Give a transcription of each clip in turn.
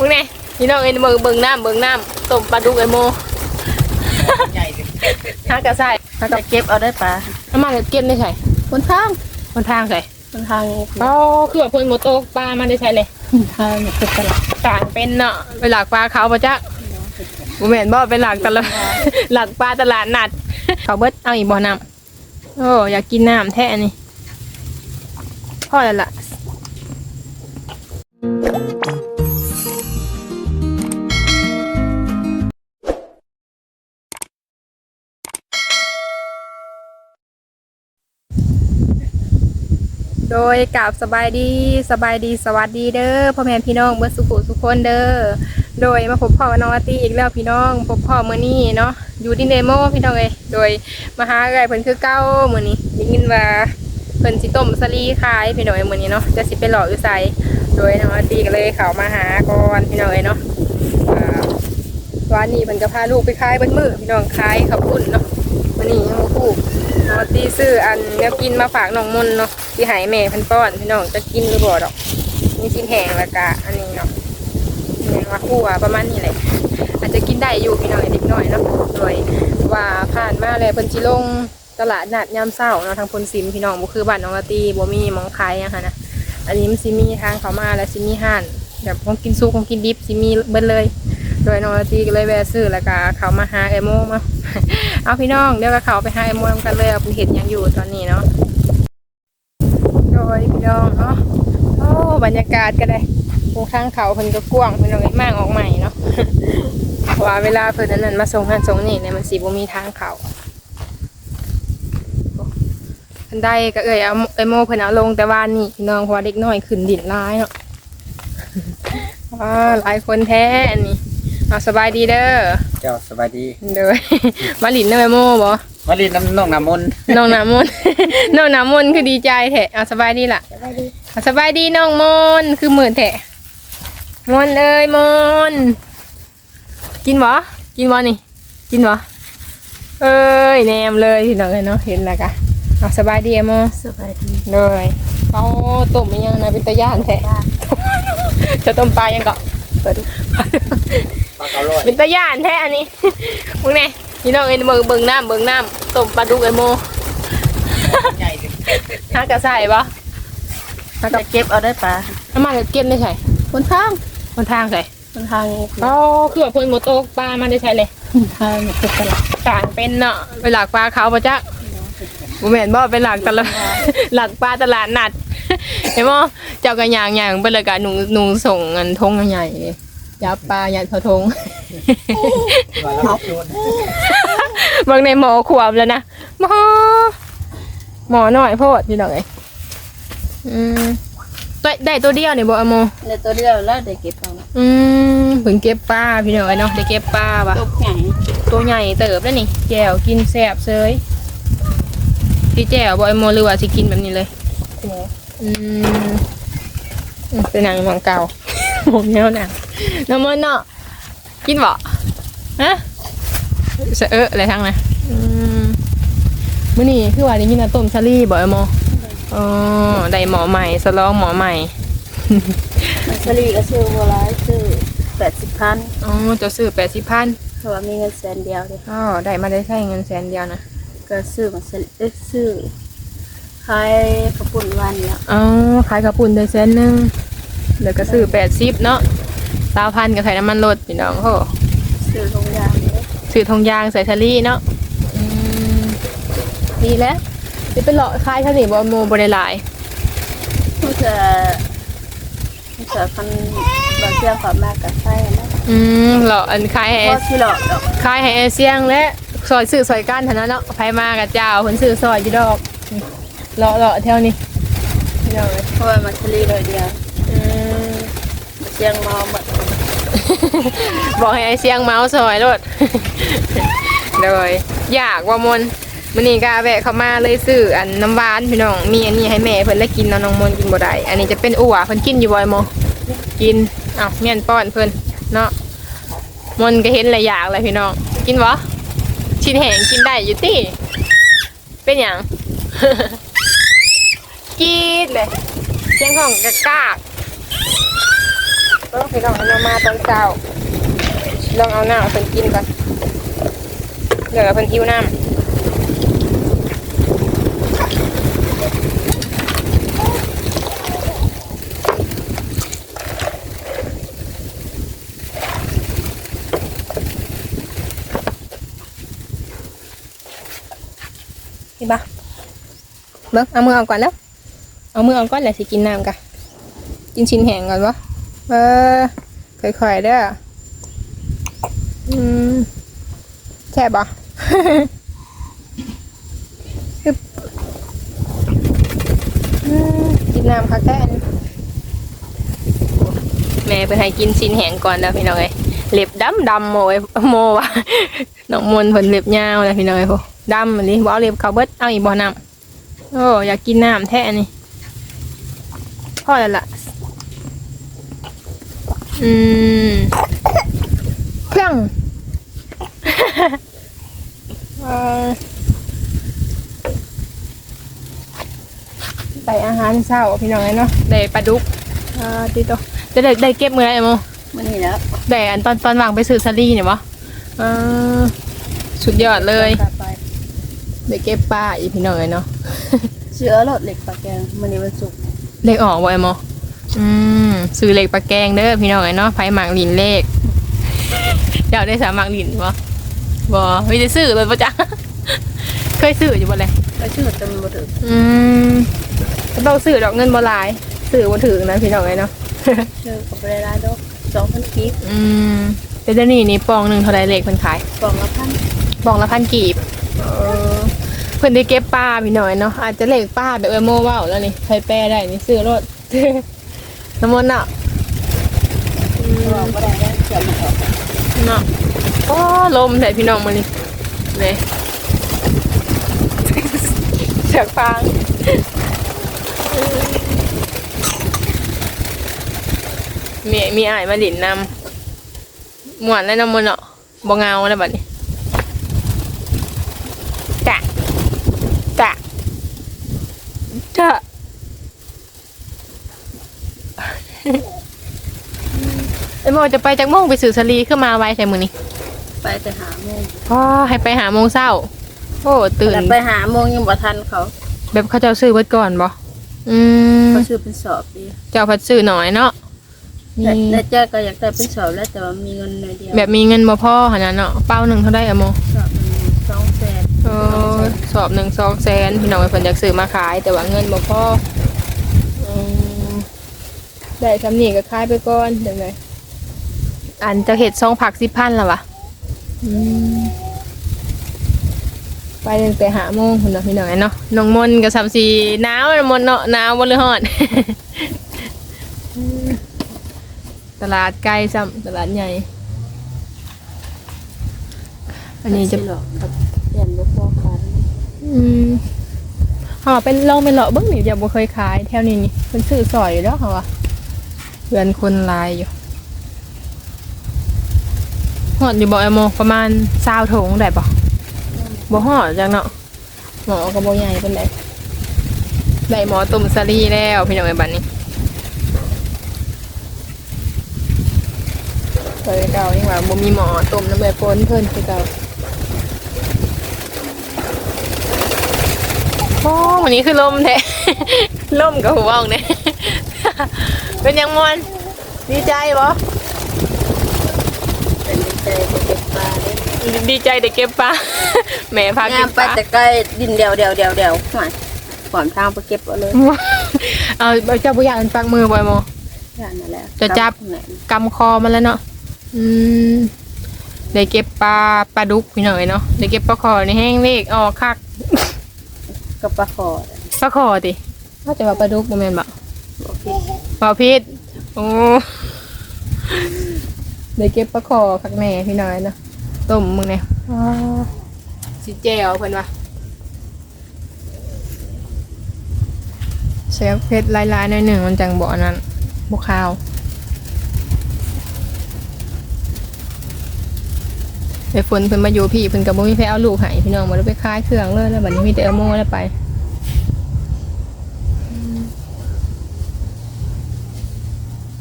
มึงไงพี่น้องเอ็นเบิ่งเบิ่งน้ำเบิ่งน้ำต้มปลาดุกไอโมใหญ่สิฮักกะใส่ฮักกะจะเก็บเอาได้ปลาน้ำมันเก็บได้ใส่คนทางคนทางใส่คนทางอ๋อคือว่าเพิ่นหมดโตกปลามันได้ใส่เลยคนทางเนี่ยเป็นตลาดต่างเป็นเนาะไปหลักปลาเขาปะจ๊ะบ่แม่นบ่เป็นหลักตลาดหลักปลาตลาดนัดเขาเบิดเอาอีกบ่น้ำโอ้อยากกินน้ำแท้อันนี่พ่อแล้วล่ะ โดยกับสบายดีสบายดีสวัสดีเด้อพ่อแม่พี่น้องเบิดสุขุสุขคนเด้อโดยมาพบพ่อกับน้องอาตีอีกแล้วพี่น้องพบพ่อมื้อนี้เนาะอยู่ที่เดโมพี่น้องเอ้ยโดยมาหาไก่เพิ่นคือเก้ามือนี้ได้ยินว่าเพิ่นสิต้มสลีขายพี่น้องเอมือนี้เนาะจะสิไปหล่ออยู่ไสโดยน้องอาตีก็เลยเข้ามาหาก่อนพี่น้องเอ้ยเนาะวันนี้เพิ่นก็พาลูกไปขายเบิดมื้อพี่น้องขายข้าวปุ้นเนาะมื้อนี้ยังคู่ น้อตีซื้ออันแนวกินมาฝากน้องมนเนาะที่ให้แม่พิ่นป้อนพี่น้องจะกินหรือบ่ดอกมีชิ้นแห้งแล้วก็อันนี้เนาะเรียกว่าคู่อะประมาณนี้เลยอาจจะกินได้อยู่พี่น้อยเด็กน้อยเนาะโดยว่าผ่านมาเลยเพิ่นสิลงตลาดนัดยามเช้าเนาะทางพลซิมพี่น้องบ่คือบ้านน้องละตีบ่มีมองขายหยังหันะอันนี้มันสิมีทางเข้ามาแล้วสิมีห้านแบบของกินซุกของกินดิบสิมีเบิดเลย โดยน้องละตีก็เลยแวะซื้อแล้วก็เขามาหาไอโมมา เอาพี่น้องเดี๋ยวก็เขาไปใหาไอโมนำกันเลยเอาเพิ่นเห็นหยังอยู่ตอนนี้เนาะโดยพี่น้องเนาะโอ้บรรยากาศก็ได้ตรงข้างเขาเพิ่นก็กว้างเพิ่นเอาไว้มากออกใหม่เนาะว่าเวลาเพิ่นอันนั้นมาส่งงานส่งนี่เนี่ยมันสิบ่มีทางเขาเพิ่นได้ก็เอ้ยเอาไอโมเพิ่นเอาลงแต่ว่านี่พี่น้องเพราะว่าเด็กน้อยขึ้นดินร้ายเนาะว้าหลายคนแท้อันนี้ เอาสบายดีเด้อเจ้าสบายดีเด้อมาหลินเด้อไอโมบ่มาลีน้ำน้องน้ำมนต์น้องน้ำมนต์น้องน้ำมนต์คือดีใจแท้เอาสบายดีล่ะสบายดีสบายดีน้องมนต์คือหมื่นแทะมนต์เอ้ยมนต์กินบ่กินบ่นี่ กินบ่เอ้ยแนมเลยพี่น้องเลยเนาะเห็นแล้วกะเอาสบายดีอะโมสบายดีเลยเขาต้มอีหยังนะเป็นตะย่านแท้จะต้มปลายังเกาะ เปิดดูปลาเกาลอยเป็นตะย่านแท้อันนี้มึงไงพี่น้องเอ็นเบิ่งเบิ่งน้ำเบิ่งน้ำต้มปลาดุกไอโมใหญ่สิฮักกะใส่บ่ฮักกะจะเก็บเอาได้ปลาน้ำมันกะเก็บได้ใส่คนทางคนทางใส่คนทางเนี่ยอ๋อคือว่าเพิ่นหมดโตกปลามันได้ใช่เลยคนทางเนี่ยเป็นตลาดต่างเป็นเนาะไปหลักปลาเขาปะจ๊ะบ่แม่นบ่เป็นหลักตลาดหลักปลาตลาดนัด เห็นบ่เจ้าก็ย่างย่างไปเลยกะหนูหนูส่งเงินทงใหญ่ๆเลยยับปลายัดเขาทงมาแล้วโยนบางในหมอขวบแล้วนะหมอหมอหน่อยโพดพี่น้องเอ้ยอืมได้ได้ตัวเดียวนี่บ่อะโมในตัวเดียวแล้วได้เก็บเอาอืมเพิ่งเก็บปลาพี่น้องเอ้ยเนาะได้เก็บปลาปะตกใหญ่ตัวใหญ่เติบแล้วนี่แจ่วกินแซ่บเซยพี่แจ่วบอยโมหรือว่าสิกินแบบนี้เลยเดี๋ยวอืม อืมเป็นหนังหมองเก่าหมองแนวหนังน้ำมันเนาะกินบ่ฮะเสอะเอะอะไรทั้งนั้นอืมมื้อนี้คือว่าได้ยินว่าต้มซาลี่บ่ไอ้โมอ๋อได้หมอใหม่สลองหมอใหม่มันสลีก็ซื้อโบราณซื้อแปดสิบพันอ๋อเจะซื้อแปดสิบพันเพราะว่ามีเงินแสนเดียวเลยอ๋อได้มาได้ใช้เงินแสนเดียวนะก็ซื้อมาเสร็จเอ้ยซื้อขายกระปุ่นวันเนาะอ๋อขายกระปุ่นได้แสนหนึ่งเดี๋ยวก็ซื้อแปดสิบเนาะสาวพันกับใส่น้ำมันรถพี่น้องโหซื้อโรงยางเลยซื้อทงยางใส่ทะลี่เนาะอืมดีแล้วจะเป็นเลาะคายเท่านี้บ่โมบริลายมันจะมันจะคันบางเรื่องความมากกับไส้นะอืมเลาะอันคายให้ก็ที่หลอกดอกคายให้เอเซียงและซอยซื้อซอยกันเท่านั้นเนาะไผมากับเจ้าคนซื้อซอยอยู่ดอกนี่ เลาะเลาะแถวนี้พี่น้องเอ้ยเพราะว่ามันสลีเลยเดียวอืมเชียงมอหมดบอกให้ไอเสียงเมาส์ซอยรถ โดยอยากว่ามนมันนี่ก็แวะเข้ามาเลยซื้ออันน้ำหวานพี่น้อง มีอันนี้ให้แม่เพิ่นแล้วกินเนาะน้องมนกินบ่ได้อันนี้จะเป็นอั่วเพิ่นกินอยู่บ่อยโมกินอ้าวเมียนป้อนเพิ่นเนาะมนก็เห็นหลายอย่างเลยพี่น้อง กินบ่ชิ้นแห้งกินได้อยู่ติเป็นหยังกรี ดเลยเสียงของกะกากเออพี่น้องเอามาตอนเช้าลองเอาหน้ำเพิ่นกินก่อนเดี๋ยวเพิ่นหิวน้ำนี่ปะเบิ้งเอามือเอาก่อนแล้ว เอามือเอาก่อนแล้วสิกินน้ำกันกินชิ้นแห้งก่อนวะเออค่อยๆเด้ออืมแช่บปะอึ๊บอืมกินน้ำค่ะแค่นี้แม่เป็นให้กินชิ้นแห้งก่อนแล้วพี่น้องเอ้ยเล็บดำดำโมยโมวะน้องมนต์เพิ่นเล็บยาวเลยพี่น้องเอ้ยโหดำอันนี้บ่เอาเล็บเขาเบิดเอาอีกบ่น้ำโอ้อยากกินน้ำแท้อันนี้พ่ อแล้วล่ะ อืมเพียงเอ่อใส่อาหารเช้าพี่น้องไงเนาะได้ปลาดุกอ่าติโตจะได้ได้เก็บมืออะไรโมมันนี่แล้วได้อันตอนตอนวางไปซื้อซารี่เนี่ยวะอ่าสุดยอดเลยกลับไปได้เก็บปลาอีกพี่น้องไงเนาะ เชื้อรถเหล็กปลาแกงมันนี่วันศุกร์ เลขออกบ่ไอโมอืมซื้อเลขปลาแกงเด้อพี่น้องไงเนาะไผหมากลินเลขเดี๋ยวได้สามหมากลินบ่บ่ไม่ได้ซื้อเลยปะจ๊ะเคยซื้ออยู่บ่เลยไปชื่อจนบ่ถึงอืมก็ต้องซื้อดอกเงินบ่หลายซื้อบ่ถึงนะพี่น้องไงเนาะ ชื่อกับเวลาดอกสองพันกีบอืมแต่เดี๋ยวนี้นี่ปองหนึ่งเท่าไรเลขเพิ่นขาย กล่องละพันปองละพันกีบ เออ เพิ่นได้เก็บป้าพี่น้อยเนาะอาจจะเลขป้าแบบเออโมเว้าแล้วนี่ใครแปลได้นี่ซื้อรถ น้ำมันต์เนาะอืมกล่องก็ได้แล้วเกี่ยวมาออกเนาะโอ้ลมใส่พี่น้องมานี่เลยเสียงฟังมีมีอ้ายมาหลินนำหมวนแล้วน้ำมันต์เนาะบ่เงาแล้วบัดนี้กะกะจะ ไอ้ โมจะไปจากโมงไปสื่อสลีขึ้นมาไว้ใช่มือนี้ไปแต่หาโมงอ๋อให้ไปหาโมงเศร้า โอ้ตื่นแต่ไปหาโมงยังบ่ทันเขาแบบเขาเจ้าซื้อเบิดก่อนบ่อืมเขาชื่อเป็นสอบดีเจ้าพัดซื้อหน่อยเนาะแต่นี่แต่เจ้าก็อยากได้เป็นสอบแล้วแต่ว่ามีเงินหน่อยเดียวแบบมีเงินบ่พอขนาดเนาะเป้าหนึ่งเท่าได้อะโมสอบมันสองแสนเออสอบหนึ่งสองแสนพี่น้องเพิ่นอยากซื้อมาขาย แต่ว่าเงินบ่พออืมได้สำนีก็ขายไปก่อนเดี๋ยวไง อันจะเห็ดซองผักสิบพันแล้ววะอืมไปตั้งแต่หาโมงคุณเนาะพี่น้องเนาะน้องมนต์กับสามสีหนาวน้องมนต์เนาะหนาวบนเรือฮอดตลาดใกล้ซ้ำตลาดใหญ่ อันนี้จะสิหรอกครับเปลี่ยนบ่พอคันอืมเขาเป็นลองเป็นเลาะเบิ้งนี่เดี๋ยวบ่เคยขาย แถวนี้นี่เป็นซื้อสอยอยู่แล้วเขาว่าเพื่อนคนหลายอยู่ ฮอดอยู่บ่ไอโมประมาณซาวถงได้ปะบ่ฮอดจังเนาะหมอก็บ่ใหญ่เป็นไดได้หมอตุ่มซารีแล้วพี่น้องไอ้บัดนี้เคยเก่านี่ว่าบ่มีหมอตุ่มน้ำแบบปนเพิ่นคือเก่าโอ้วันนี้คือลมแท้ลมกับหัวออกเนี่ยเป็นยังมวนดีใจบ่ เป็นใจไปเก็บปลาเด้ดีใจได้เก็บปลาแหม่พาเก็งามบไปปลาแต่ใกล้ดินเดียวเดียวเดียวเดียวหมายขวามทางไปเก็บเอาเลยเอาเจ้าบุญยานปักมือบ่อยโมย่านนั่นแหละจะจับไหนกำคอมันแล้วเนาะอืมได้เก็บปลาปลาดุกพี่หน่อยเนาะได้เก็บปลาคอในแห้งเลขออกคักกับปลาคอปลาคอติว่าจะว่าปลาดุกบ่แม่นบ่ โอเค เปล่าพิษโอ้ ได้เก็บปลาคอคักแม่พี่น้อยเนาะต้มมึงเนี่ยสิแจวเพิ่นว่าเชฟเผ็ดลายๆหน่อยหนึ่งมันจังบ่อนั้นบ่ข้าวไปฝนเพิ่นมาอยู่พี่เพิ่นก็บ่มีใครเอาลูกให้พี่น้องบ่ได้ไปคายเครื่องเลยแล้วบัดนี้มีแต่เอาโม่แล้วไป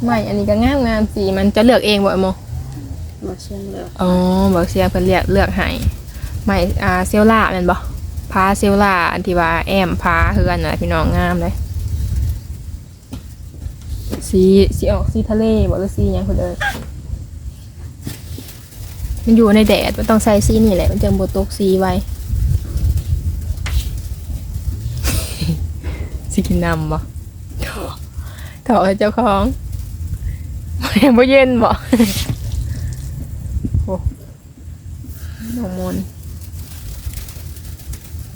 ไม่อันนี้ก็งามงามสีมันจะเลือกเองบ่โม มาเชียงเลยอ๋อบอกเสียเพิ่นเลือกเลือกให้ไม่อ่าเซลล่าแม่นบ่พาเซลล่าอันที่ว่าแอมพาเฮือนน่ะพี่น้องงามเลยสีสีออกสีทะเลบ่หรือสีหยังเพิ่นเอิ้นมันอยู่ในแดดมันต้องใส่สีนี่แหละ มันจะบ่ตกสีไว้ สิกินน้ำบ่ถอดเจ้าของยังบ่เย็นบ่ โอ้ น้องมนต์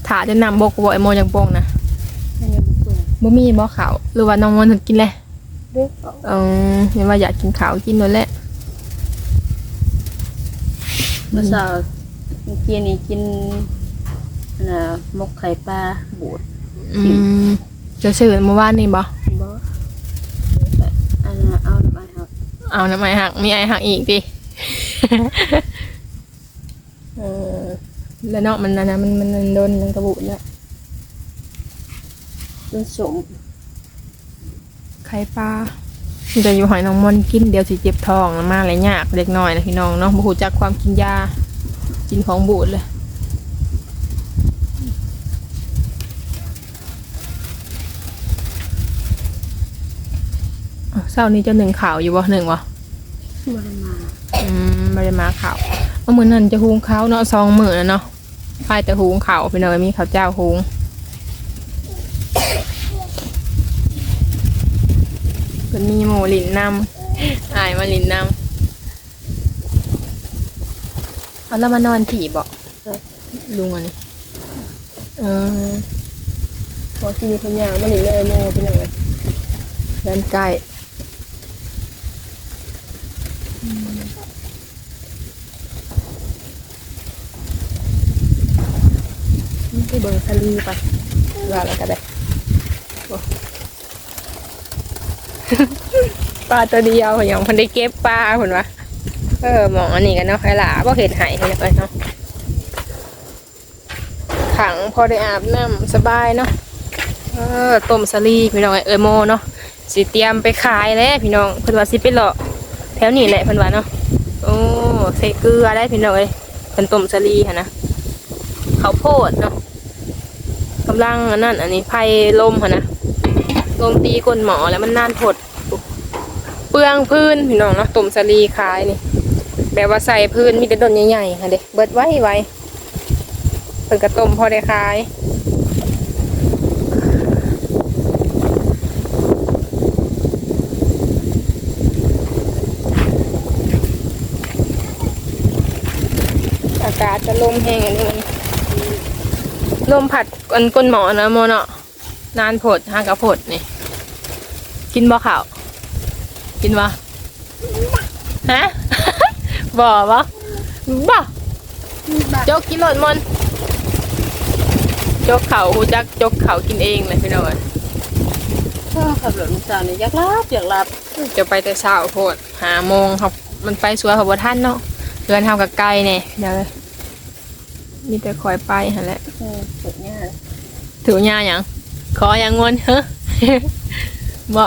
ถาจะนำบกบ่ไอโมยังโป่งนะให้ยังเปื่อยบ่มีบ่ขาวหรือว่าน้องมนต์ถึงกินแหละเด็กเออเห็นว่าอยากกินขาวกินนั่นแหละเมื่อเช้าเมื่อกี้นี่กินอันน่ะมกไข่ปลาบูดอืมจะซื้อเมื่อวานนี่บ่บ่อันน่ะเอาน้ำมันครับเอาน้ำไอหักมีไอหักอีกดิเออแล้วเนาะมันนะนะมันมันมันโดนมันกระบุแล้วเป็นสมไข่ปลามันจะอยู่หอยน้องมนต์กินเดี๋ยวสิเจ็บท้องมาอะไรยากเล็กน้อยนะพี่น้องเนาะบ่ฮู้จักความกินยา กินของบูดเลยอ้าวเศร้านี้เจะหนึ่งข่าวอยู่บ่หนึ่งวะบ่ได้มาอืมไม่ได้มาข่าว เมื่อมือนั้นจะหุงข้าวเนาะซองมือนะเนาะพายแต่หุงข่าวไปเลยมีข้าวเจ้าหุงก็มีหมูหลินนำอายมาหลินนำเอาแล้วมานอนผีบอกลุงอันนี้เออพอที่มีคนยางมาหลินเลยโมเป็นยังไงด้านใกล้ นี่คือเบิงซาลีปะว่าแล้วก็ได้ปลาตัวเดียวอย่างคนได้เก็บปลาคนวะเออหมองอันนี้กันเนาะใครหล่ะบ่เห็นหายเลยเนาะขังพอได้อาบน้ำสบายเนาะเออต้มสลีพี่น้องเออโมเนาะสิเตรียมไปขายแล้วพี่น้องเพิ่นว่าสิไปเลาะแถวนี้แหละเพิ่นว่าเนาะโอ้ใส่เกลือได้พี่น้องเอ้ยเป็นต้มสลีค่ะนะข้าวโพดเนาะ กำลังอันนั้นอันนี้ไผ่ลมค่ะนะลมตีก้นหมอแล้วมันนานผดเปลืองพื้นพี่น้องเนาะตุ่มสลีขายนี่แบบว่าใส่พื้นมีแต่ต้นใหญ่ๆค่ะเด็กเบิดไว้ไว้เพิ่นกระต้มพอได้ขายอากาศจะลมแห้งอันนี้ ลมผัดอันก้นหมอนะโมเนาะนานผดห้างกับผดนี่ กินบ่ข่าว กินบ่ฮะบ่บ่บ่จกกินหลดมอนจกเขาหูจักจกเขากินเองเลยพี่น้องเอ้ยก็ขับรถมื้อเช้านี่อยากรับอยากรับจะไปแต่เช้าโพดหาโมงครับมันไปสวยเขาบ่ท่านเนาะเดินทางกับไกลเนี่ยเดี๋ยวเลยมีแต่คอยไปหั่นแหละเออสุดยอด ถือยาอย่างขออย่างงวนเฮ้บ่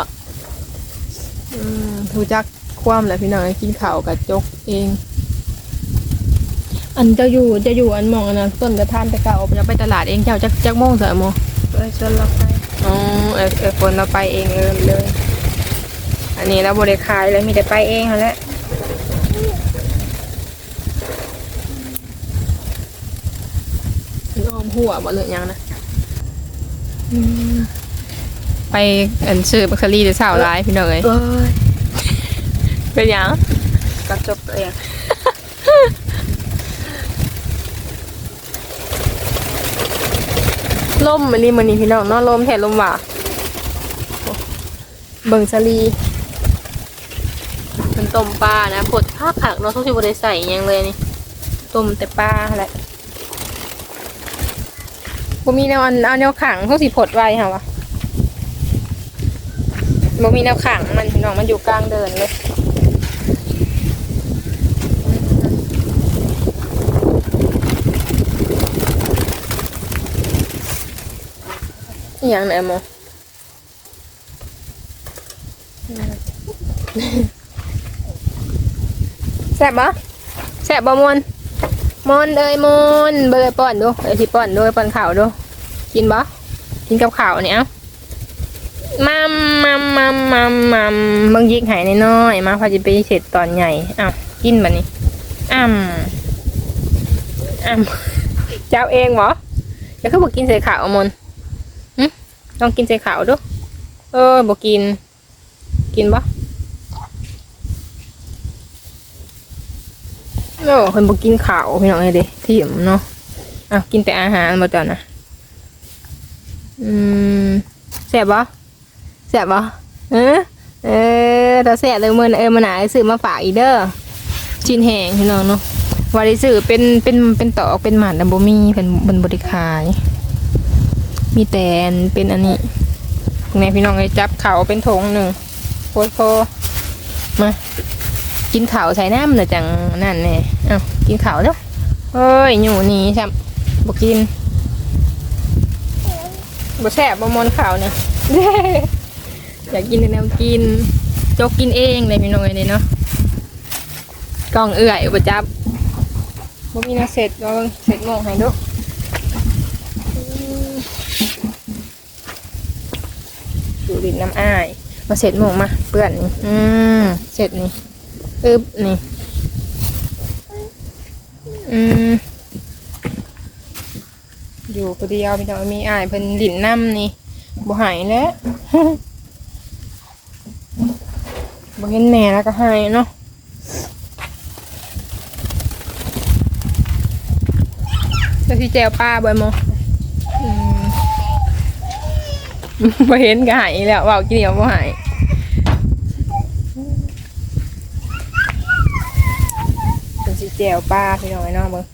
อืมถูจักความแหละพี่น้องกินข้าวกับจกเอง อันเจะอยู่เจะอยู่อันหมองอันนะต้นกระทานแต่เก่าจะไปตลาดเองเจ้าจักจักโมงเสอะโมไปชวนเราไปอ๋อเออเออฝนเราไปเองเออเลย อันนี้เราบริขายเลยมีแต่ไปเองหั่นแหละอ้อมหัวบ่เลยยังนะอืม ไปอันซื้อบักซารี่หรือสาวร้ายพี่น้องเอ้ยเอ้ยเป็นหยังกระจบเองล่มมันนี่มันนี่พี่น้องเนาะลมแถลมหว่าโอ้เบิ่งซาลีมันต้มปลานะผดผ้าผักเนาะทุกที่บริใส่อิหยังเลยนี่ต้มแต่ปลาแหละ บ่มีแนวอันเอาแนวขังทุกสิผดไว้ค่ะวะบ่มีแนวขังมันพี่น้องมันอยู่กลางเดินเลยอย่างไหนโมแซ่บบ่แซ่บบ่มวน มวนเอ้ยมวนเบอร์ป้อนดูเอ้ยสิป้อนดูป้อนข้าวดูกินบ่กินกับข้าวเนี่ยมัมมัมมัมมัมมัมบิ่งยิกหายน้อยมาพอจะไปเสร็จตอนใหญ่อ้าวกินบัดนี้อ้ำอ้ำเจ้าเองบ่เดี๋ยวเขาบอกกินใส่ข้าวมอนหึลองกินใส่ข้าวดูเออบ่กิน กินบ่ โอ้คนบอกกินข้าวพี่น้องไงเด้ที่มเนาะอะกินแต่อาหารมาจอนนะอืมแซ่บบ่แซ่บบ่เออเออถ้าแซ่บเลยมือนเออมาหนาซื้อมาฝากอีเด้อชินแห้งพี่น้องเนาะวาได้ซื้อเป็นเป็นเป็นตอกเป็นหมันแต่บ่มีเป็นบนบริขาย มีแตนเป็นอันนี้พวกนี้พี่น้องเลยจับเขาวเป็นถงหนึ่งโคตรโคมา กินข้าวใส่น้ำเนะจังนั่นแน่เอ้ากินข้าวเด้อเอ้ยอยู่นี่ใช่บกินบ่แซ่บบ่มอนข้าวเนี่ยอยากกินแต่แนวกินจกกินเองเลยพี่น้องไอ้นี่เนาะกล้องเอื่อยบ่จับบ่มีนาเสร็จก็เสร็จโมงให้ดูดูดินน้ำอ้ายมาเสร็จโมงมาเปื่อนนี่อืมเสร็จนี่ อึบนี่ อืม อยู่คนเดียวพี่น้องมีอ้ายเพิ่นหลินน้ำนี่บ่หายแล้วบ่เห็นแม่แล้วก็หายเนาะแล้วที่แจวป้าบ่อยมออืมบ่เห็นก็หายแล้วเว้ากินเดียวบ่หาย เป็นสี แจวปลาพี่น้อยเน้องเบิ้ง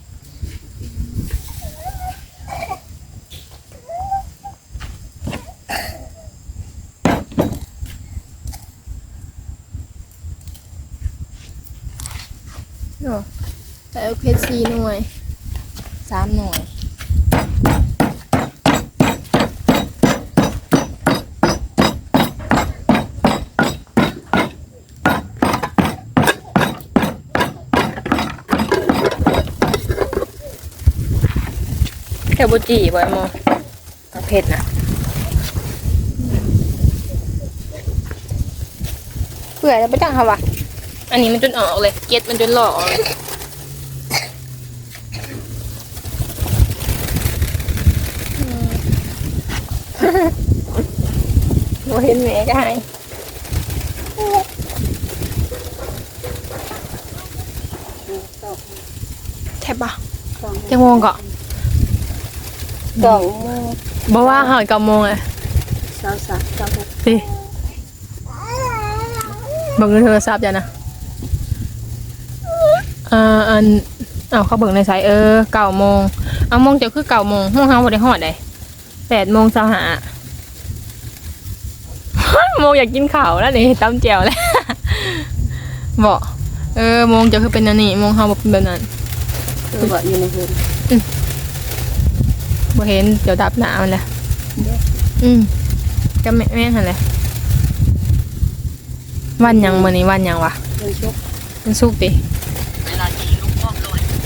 โอ้แต่เอาเพชรสีหน่วยสามหน่วย แค่บุจีบ่อยมอเอาเพชรนะเปื่อยแล้วไปจังค่ะวะอันนี้มันจนออกเลย เก็ดมันจนหลอกออกเลยโมเห็นแม่ก็ให้แทบปะจะโมงก่อน สองบอกว่าหอยกับโมงอะสาวสามสาวหกสิบอกเงินโทรศัพท์จ้ะนะอ่าอันเอาเขาเบิ่งในสายเออเก้าโมงเอาโมงจะคือเก้าโมงโมงเฮาบ่ได้ฮอดได้แปดโมงเช้าหาโมงอยากกินข้าวแล้วนี่ตำแจ่วแล้วบอกเออโมงจะคือเป็นอันนี้โมงเฮาบ่เป็นแบบนั้นคือว่าอยู่ในเฮือน บ่เห็นเดี๋ยวดับหน้ามันแหละอืมก็แม่แม่นหั่นแหละวันหยังมื้อนี้วันหยังวะเฮือนชุกมันสุกดิ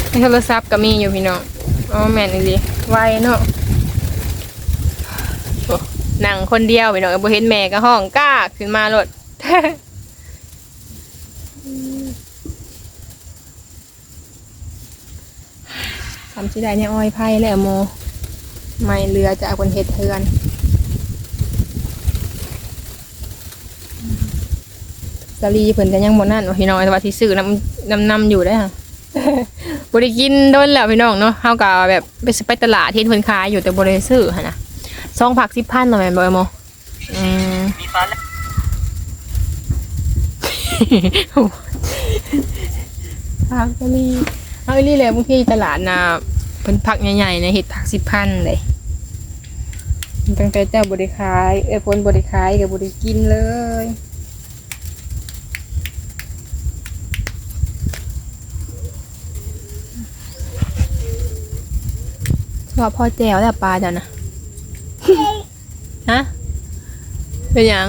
ในโทรศัพท์ก็มีอยู่พี่น้องอ๋อแม่นอีหลีไวเนาะโอ้นั่งคนเดียวพี่น้องบ่เห็นแม่ก็ห้องกล้าขึ้นมารถทำสิได้เนี่ยอ้อยไผ่แล้วโม ไม่เรือจากคนเฮ็ดเทือนสลีเพิ่นก็ยังบ่นั่นว่าพี่น้องแต่ว่าที่ซื้อน้ำน้ำนำอยู่ได้อค่ะบ่ได้กินโดนแล้วพี่น้องเนาะเฮาก็แบบไปไปตลาดที่เพิ่นขายอยู่แต่บ่ได้ซื้อหั่นน่ะซองผัก10,000เนาะแม่นบ่เอโมอืมมีฟ้าแล้วผักสลีเอาอีหลีแหละบางทีตลาดน่ะ เพิ่นผักใหญ่ๆเนี่ยเฮ็ดผัก10,000เลยตั้งแต่เจ้าบ่ได้ขายเอ้ยพนบ่ได้ขายก็บ่ได้กินเลยว่าพ่อแจวแต่ปลาเจ้านะฮะเป็นยัง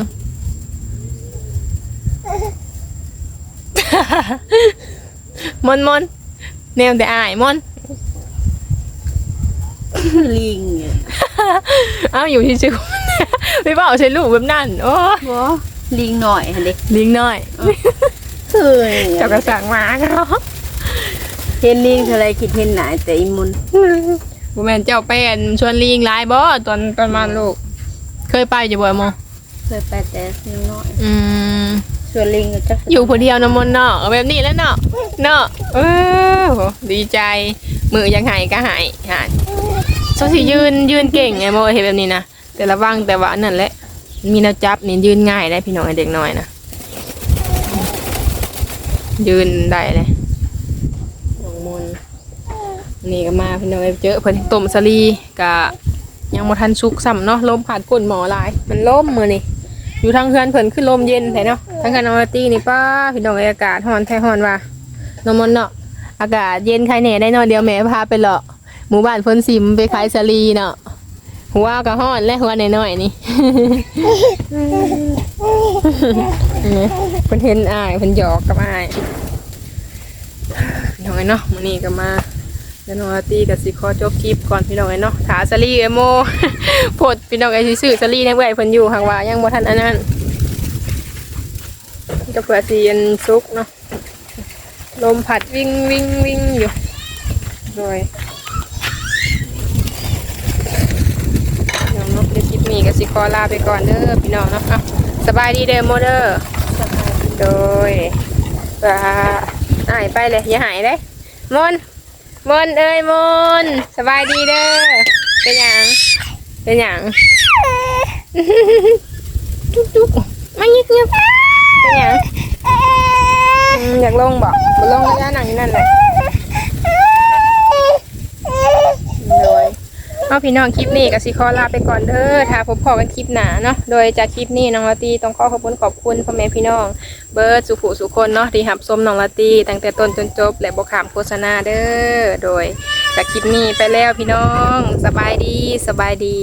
มอนมอนแนวแต่อายมอน ลิงเนี่ยอ้าวอยู่ที่ชื่อไม่บอกใช้ลูกแบบนั้นโอ้บ่ลิงหน่อยหั่นเด้ลิงน้อยเคือเจ้ากระสังมาเนาะเห็นลิงเท่าไรคิดเห็นหนาแต่อีมุนบุแมนเจ้าเป็นชวนลิงหลายบ่ตอนตอนมาลูก เคยไปอยู่บ่โมเคยไปแต่ยังน้อยอืมส่วนลิงก็จักอยู่คนเดียวนะมนเนาะเอาแบบนี้แล้วเนาะเนาะเออโหดีใจมือยังหายก็หายหาย สงสิยืนยืนเก่งไงโมเห็นแบบนี้นะแต่ระวังแต่ว่านั่นแหละมีแนวจับนี่ยืนง่ายได้พี่น้องไอเด็กน้อยนะยืนได้เลยน้องมนนี่ก็มาพี่น้องเจอเพิ่นต้มสลีกะยังบ่ทันสุกซ้ำเนาะลมผ่านก้นหมอหลาย มันล้มมือนี่อยู่ทางเฮือนเพิ่นขึ้นลมเย็นแท้เนาะทางกันนอนตีนี่ป้าพี่น้องเอ้ยอากาศร้อนแท้ร้อนว่ะนอนมนเนาะอากาศเย็นใครแหน่ได้นอนเดียวแม่พาไปเลาะ หมู่บ้านเพิ่นซิมไปขายสลีเนาะหัวก็ร้อนและหัวน้อยๆนี่นี่ เพิ่นเห็นอ้ายเพิ่นหยอกกับอ้ายพี่น้องเอ้ยเนาะมื้อนี้ก็มาแล้วน้องอาร์ตี้กับสิขอจบคลิปก่อนพี่น้องเอ้ยเนาะถาสลีเอโมโพดพี่น้องไอ้สิซื้อสลีในเว้ยเพิ่นอยู่หากว่ายังบ่ทันอันนั้นก็เผื่อสิอันซุกเนาะลมพัดวิ่งวิ่งวิ่งอยู่โดยเดี๋ยวเนี้ก็สิขอลาไปก่อนเด้อพี่น้องเนาะสบายดีเด้อโมเดอร์โดยว่าหายไปเลยอย่าหายเด้มนมนเอ้ยมนสบายดีเด้อเป็นหยังเป็นอย่างจุ๊กจุ๊กไม่ยึกยึกเป็นอย่างอยากลงบอกบลงก็ย่าหนังนั่นแหละโดย เอาพี่น้องคลิปนี้กับสิขอลาไปก่อนเด้อถ้าพบพอกันคลิปหนาเนาะ โดยจากคลิปนี้น้องลาตีต้องขอขอบคุณขอบคุณพ่อแม่พี่น้อง เบิร์ดสุขุสุคนเนาะที่หับสมน้องลาตีตั้งแต่ต้นจนจบ และบกขามโฆษณาเด้อ โดยจากคลิปนี้ไปแล้วพี่น้อง สบายดีสบายดี